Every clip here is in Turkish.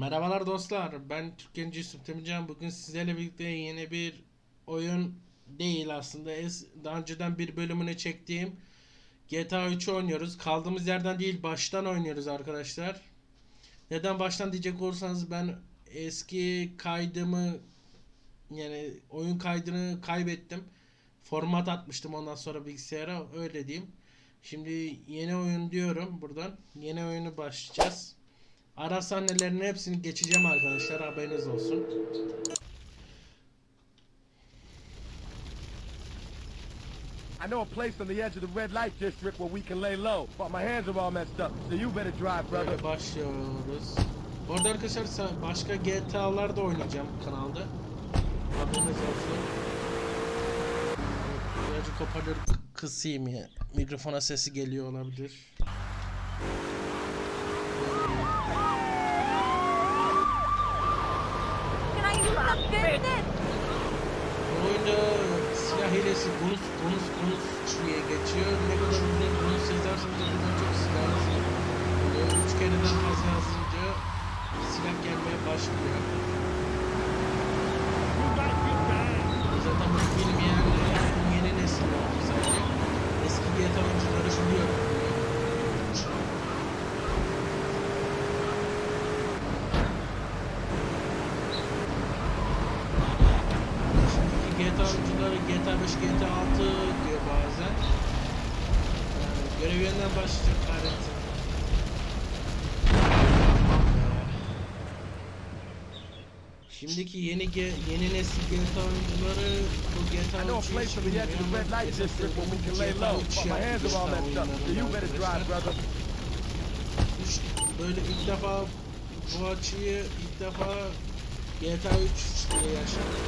Merhabalar dostlar. Ben Türkiye'nin Yusuf Demircan. Bugün sizlerle birlikte yeni bir oyun değil aslında. Es daha önceden bir bölümünü çektiğim GTA 3 oynuyoruz. Kaldığımız yerden değil baştan oynuyoruz arkadaşlar. Neden baştan diyecek olursanız ben eski kaydımı yani oyun kaydını kaybettim. Format atmıştım ondan sonra bilgisayara öyle diyeyim. Şimdi yeni oyun diyorum buradan. Yeni oyunu başlayacağız. Ara sahnelerinin hepsini geçeceğim arkadaşlar haberiniz olsun. I know a place on the edge of the red light district where we can lay low, but my hands are all messed up, so you better drive, brother. Böyle başlıyoruz. Bu arada arkadaşlar başka GTA'lar da oynayacağım kanalda. Haberiniz olsun. Birazcık hoparlörü kısayım ya. Mikrofona sesi geliyor olabilir. Can I use the business? Bu oyunda silah hilesi bonus bonus bonus diye geçiyor. Ne kadar uzun bonus yazarsınız o kadar çok silah yazıyor. Üç kereden fazla yazınca silah gelmeye başlıyor. Zaten bunu bilmeyen yeni nesil oldu sadece. Eski GTA oyuncuları biliyor. Şimdiki GTA oyuncuları GTA 5, GTA 6 diyor bazen. Yani görev yeniden başlayacak kahretsin. Şimdiki yeni ge- yeni nesil GTA oyuncuları bu GTA I know a 3'ü place hiç on the edge of the bilmiyor red ama GTA lay low, 3 but my hands are all yapmışlar messed up, so you better drive, oyunlarında böyle ilk defa bu açıyı ilk defa GTA 3 diye yaşadım.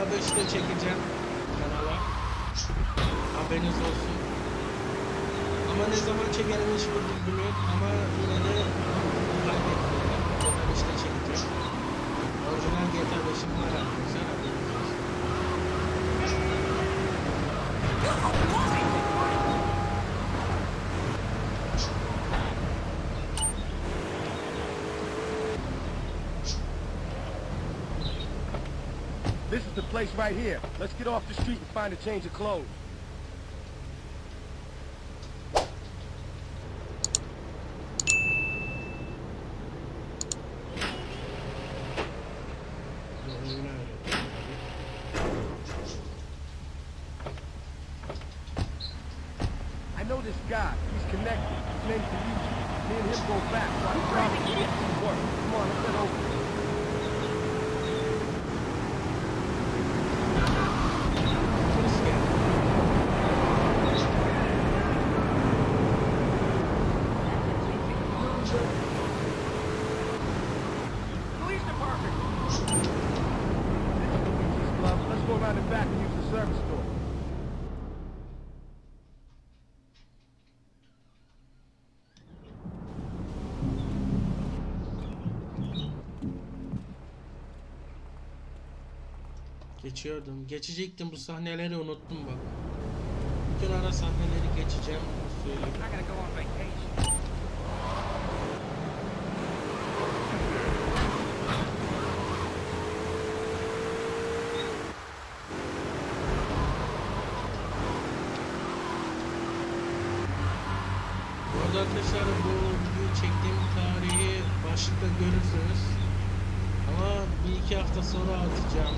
GTA 5'te çekeceğim kanala. Haberiniz olsun. Ama ne zaman çekerim hiç bilmiyorum ama yine de kaybetmiyorum. 5'te çekeceğim. Is the place right here. Let's get off the street and find a change of clothes. Bu oyunu öğrettim abi. I know this guy. He's connected. His name's Luigi. Me and him go back, so I get him some work. Come on, let's head over. The back and use the service door. Geçiyordum. Geçecektim bu sahneleri unuttum bak. Bütün ara sahneleri geçeceğim. Söyleyeyim. I gotta go on vacation. Bu arada arkadaşlar bu videoyu çektiğim tarihi başlıkta görürsünüz. Ama bir iki hafta sonra atacağım